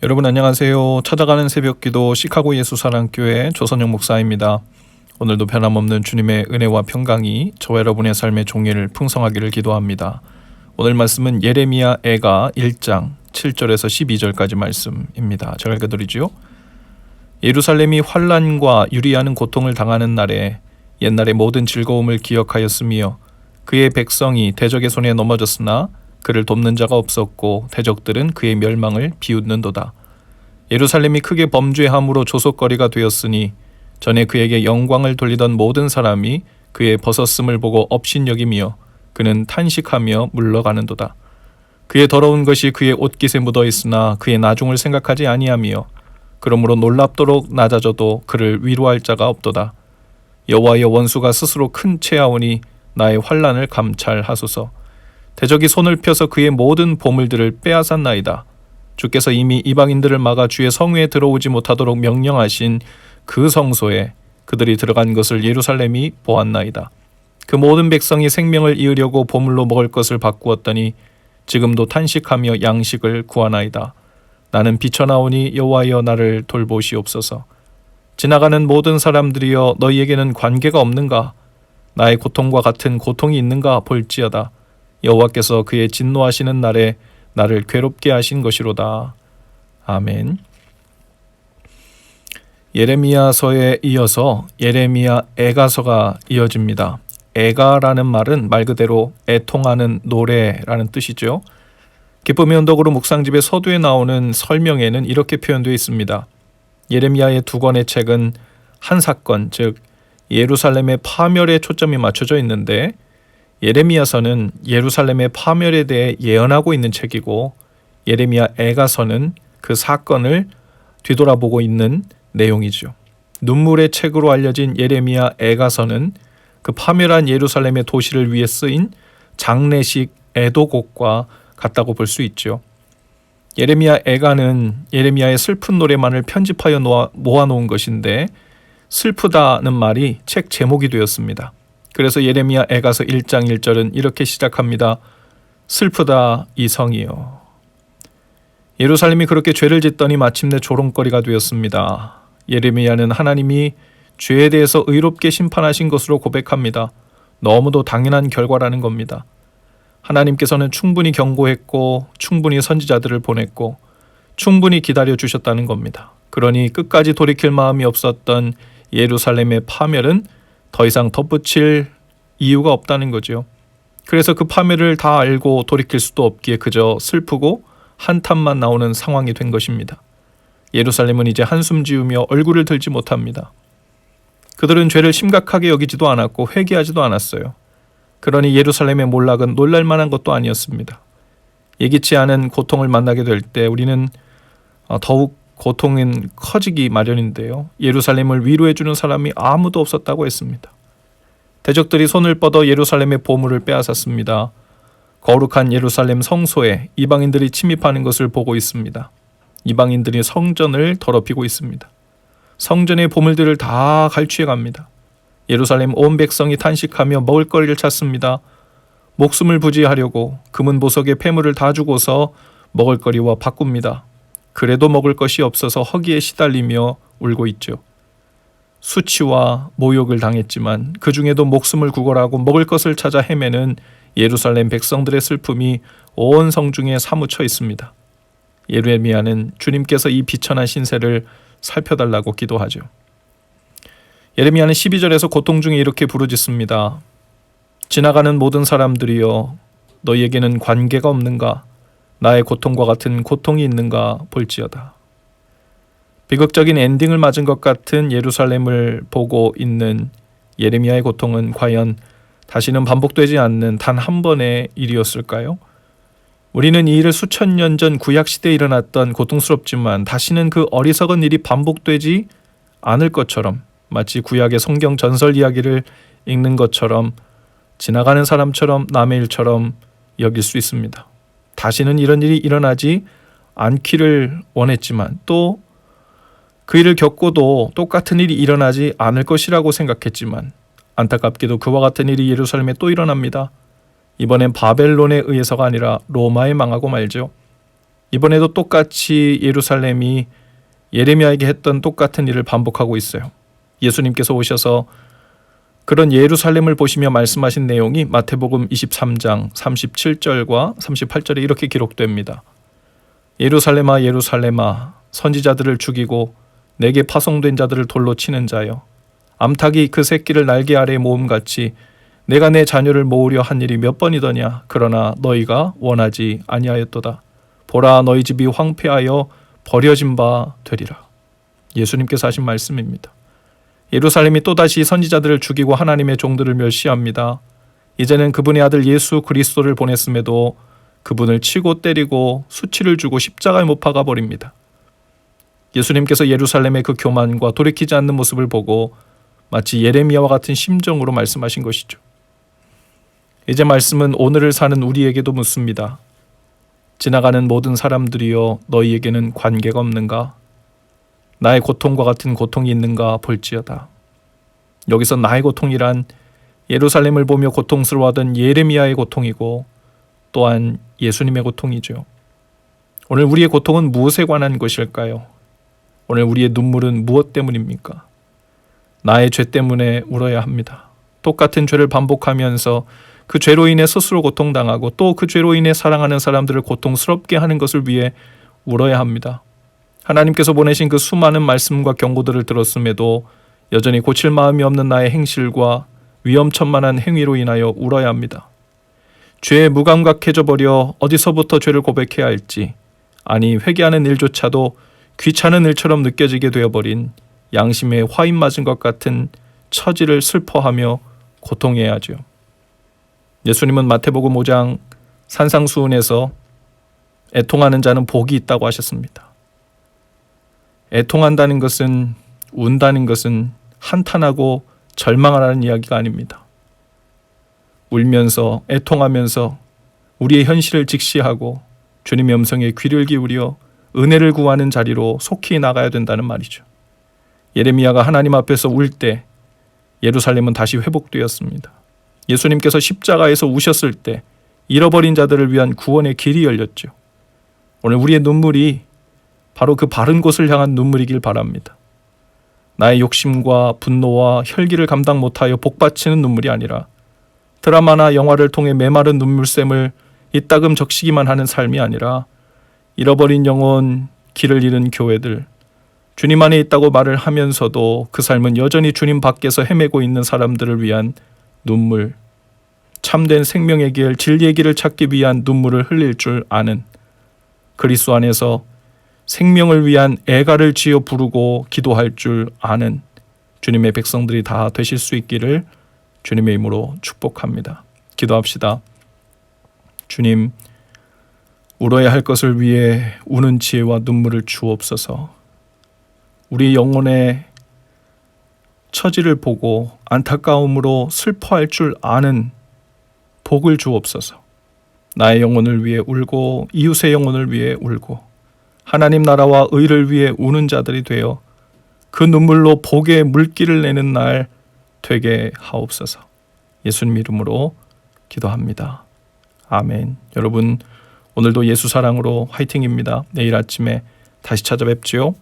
여러분 안녕하세요. 찾아가는 새벽기도 시카고 예수사랑교회 조선영 목사입니다. 오늘도 변함없는 주님의 은혜와 평강이 저와 여러분의 삶의 종일 풍성하기를 기도합니다. 오늘 말씀은 예레미야 애가 1장 7절에서 12절까지 말씀입니다. 제가 읽어드리죠. 예루살렘이 환란과 유리하는 고통을 당하는 날에 옛날의 모든 즐거움을 기억하였으며 그의 백성이 대적의 손에 넘어졌으나 그를 돕는 자가 없었고 대적들은 그의 멸망을 비웃는도다. 예루살렘이 크게 범죄함으로 조속거리가 되었으니 전에 그에게 영광을 돌리던 모든 사람이 그의 벗었음을 보고 업신여기며 그는 탄식하며 물러가는도다. 그의 더러운 것이 그의 옷깃에 묻어 있으나 그의 나중을 생각하지 아니하며 그러므로 놀랍도록 낮아져도 그를 위로할 자가 없도다. 여호와의 원수가 스스로 큰 채하오니 나의 환란을 감찰하소서. 대적이 손을 펴서 그의 모든 보물들을 빼앗았나이다. 주께서 이미 이방인들을 막아 주의 성회에 들어오지 못하도록 명령하신 그 성소에 그들이 들어간 것을 예루살렘이 보았나이다. 그 모든 백성이 생명을 이으려고 보물로 먹을 것을 바꾸었더니 지금도 탄식하며 양식을 구하나이다. 나는 비쳐나오니 여호와여 나를 돌보시옵소서. 지나가는 모든 사람들이여 너희에게는 관계가 없는가? 나의 고통과 같은 고통이 있는가 볼지어다. 여호와께서 그의 진노하시는 날에 나를 괴롭게 하신 것이로다. 아멘. 예레미야서에 이어서 예레미야 애가서가 이어집니다. 애가라는 말은 말 그대로 애통하는 노래라는 뜻이죠. 기쁨의 언덕으로 묵상집의 서두에 나오는 설명에는 이렇게 표현되어 있습니다. 예레미야의 두 권의 책은 한 사건, 즉 예루살렘의 파멸에 초점이 맞춰져 있는데 예레미야서는 예루살렘의 파멸에 대해 예언하고 있는 책이고 예레미야 애가서는 그 사건을 뒤돌아보고 있는 내용이죠. 눈물의 책으로 알려진 예레미야 애가서는 그 파멸한 예루살렘의 도시를 위해 쓰인 장례식 애도곡과 같다고 볼 수 있죠. 예레미야 애가는 예레미야의 슬픈 노래만을 편집하여 모아놓은 것인데 슬프다는 말이 책 제목이 되었습니다. 그래서 예레미야 애가서 1장 1절은 이렇게 시작합니다. 슬프다 이 성이요. 예루살렘이 그렇게 죄를 짓더니 마침내 조롱거리가 되었습니다. 예레미야는 하나님이 죄에 대해서 의롭게 심판하신 것으로 고백합니다. 너무도 당연한 결과라는 겁니다. 하나님께서는 충분히 경고했고 충분히 선지자들을 보냈고 충분히 기다려 주셨다는 겁니다. 그러니 끝까지 돌이킬 마음이 없었던 예루살렘의 파멸은 더 이상 덧붙일 이유가 없다는 거죠. 그래서 그 파멸을 다 알고 돌이킬 수도 없기에 그저 슬프고 한탄만 나오는 상황이 된 것입니다. 예루살렘은 이제 한숨 지으며 얼굴을 들지 못합니다. 그들은 죄를 심각하게 여기지도 않았고 회개하지도 않았어요. 그러니 예루살렘의 몰락은 놀랄 만한 것도 아니었습니다. 예기치 않은 고통을 만나게 될 때 우리는 어, 더욱 고통은 커지기 마련인데요. 예루살렘을 위로해 주는 사람이 아무도 없었다고 했습니다. 대적들이 손을 뻗어 예루살렘의 보물을 빼앗았습니다. 거룩한 예루살렘 성소에 이방인들이 침입하는 것을 보고 있습니다. 이방인들이 성전을 더럽히고 있습니다. 성전의 보물들을 다 갈취해 갑니다. 예루살렘 온 백성이 탄식하며 먹을 거리를 찾습니다. 목숨을 부지하려고 금은 보석의 폐물을 다 주고서 먹을 거리와 바꿉니다. 그래도 먹을 것이 없어서 허기에 시달리며 울고 있죠. 수치와 모욕을 당했지만 그 중에도 목숨을 구걸하고 먹을 것을 찾아 헤매는 예루살렘 백성들의 슬픔이 온 성중에 사무쳐 있습니다. 예레미야는 주님께서 이 비천한 신세를 살펴달라고 기도하죠. 예레미야는 12절에서 고통 중에 이렇게 부르짖습니다. 지나가는 모든 사람들이여 너희에게는 관계가 없는가? 나의 고통과 같은 고통이 있는가 볼지어다. 비극적인 엔딩을 맞은 것 같은 예루살렘을 보고 있는 예레미야의 고통은 과연 다시는 반복되지 않는 단 한 번의 일이었을까요? 우리는 이 일을 수천 년 전 구약 시대에 일어났던 고통스럽지만 다시는 그 어리석은 일이 반복되지 않을 것처럼 마치 구약의 성경 전설 이야기를 읽는 것처럼 지나가는 사람처럼 남의 일처럼 여길 수 있습니다. 다시는 이런 일이 일어나지 않기를 원했지만 또 그 일을 겪고도 똑같은 일이 일어나지 않을 것이라고 생각했지만 안타깝게도 그와 같은 일이 예루살렘에 또 일어납니다. 이번엔 바벨론에 의해서가 아니라 로마에 망하고 말죠. 이번에도 똑같이 예루살렘이 예레미야에게 했던 똑같은 일을 반복하고 있어요. 예수님께서 오셔서 그런 예루살렘을 보시며 말씀하신 내용이 마태복음 23장 37절과 38절에 이렇게 기록됩니다. 예루살렘아 예루살렘아 선지자들을 죽이고 내게 파송된 자들을 돌로 치는 자여 암탉이 그 새끼를 날개 아래 모음같이 내가 내 자녀를 모으려 한 일이 몇 번이더냐 그러나 너희가 원하지 아니하였도다 보라 너희 집이 황폐하여 버려진 바 되리라 예수님께서 하신 말씀입니다. 예루살렘이 또다시 선지자들을 죽이고 하나님의 종들을 멸시합니다. 이제는 그분의 아들 예수 그리스도를 보냈음에도 그분을 치고 때리고 수치를 주고 십자가에 못 박아 버립니다. 예수님께서 예루살렘의 그 교만과 돌이키지 않는 모습을 보고 마치 예레미야와 같은 심정으로 말씀하신 것이죠. 이제 말씀은 오늘을 사는 우리에게도 묻습니다. 지나가는 모든 사람들이여 너희에게는 관계가 없는가? 나의 고통과 같은 고통이 있는가 볼지어다. 여기서 나의 고통이란 예루살렘을 보며 고통스러워하던 예레미야의 고통이고 또한 예수님의 고통이죠. 오늘 우리의 고통은 무엇에 관한 것일까요? 오늘 우리의 눈물은 무엇 때문입니까? 나의 죄 때문에 울어야 합니다. 똑같은 죄를 반복하면서 그 죄로 인해 스스로 고통당하고 또 그 죄로 인해 사랑하는 사람들을 고통스럽게 하는 것을 위해 울어야 합니다. 하나님께서 보내신 그 수많은 말씀과 경고들을 들었음에도 여전히 고칠 마음이 없는 나의 행실과 위험천만한 행위로 인하여 울어야 합니다. 죄에 무감각해져 버려 어디서부터 죄를 고백해야 할지 아니 회개하는 일조차도 귀찮은 일처럼 느껴지게 되어버린 양심에 화인 맞은 것 같은 처지를 슬퍼하며 고통해야죠. 예수님은 마태복음 5장 산상수훈에서 애통하는 자는 복이 있다고 하셨습니다. 애통한다는 것은 운다는 것은 한탄하고 절망하라는 이야기가 아닙니다. 울면서 애통하면서 우리의 현실을 직시하고 주님의 음성에 귀를 기울여 은혜를 구하는 자리로 속히 나가야 된다는 말이죠. 예레미야가 하나님 앞에서 울 때 예루살렘은 다시 회복되었습니다. 예수님께서 십자가에서 우셨을 때 잃어버린 자들을 위한 구원의 길이 열렸죠. 오늘 우리의 눈물이 바로 그 바른 곳을 향한 눈물이길 바랍니다. 나의 욕심과 분노와 혈기를 감당 못하여 복받치는 눈물이 아니라 드라마나 영화를 통해 메마른 눈물샘을 이따금 적시기만 하는 삶이 아니라 잃어버린 영혼, 길을 잃은 교회들, 주님 안에 있다고 말을 하면서도 그 삶은 여전히 주님 밖에서 헤매고 있는 사람들을 위한 눈물, 참된 생명의 길, 진리의 길을 찾기 위한 눈물을 흘릴 줄 아는 그리스도 안에서 생명을 위한 애가를 지어 부르고 기도할 줄 아는 주님의 백성들이 다 되실 수 있기를 주님의 이름으로 축복합니다. 기도합시다. 주님, 울어야 할 것을 위해 우는 지혜와 눈물을 주옵소서. 우리 영혼의 처지를 보고 안타까움으로 슬퍼할 줄 아는 복을 주옵소서. 나의 영혼을 위해 울고 이웃의 영혼을 위해 울고 하나님 나라와 의를 위해 우는 자들이 되어 그 눈물로 복의 물기를 내는 날 되게 하옵소서. 예수님 이름으로 기도합니다. 아멘. 여러분 오늘도 예수 사랑으로 화이팅입니다. 내일 아침에 다시 찾아뵙지요.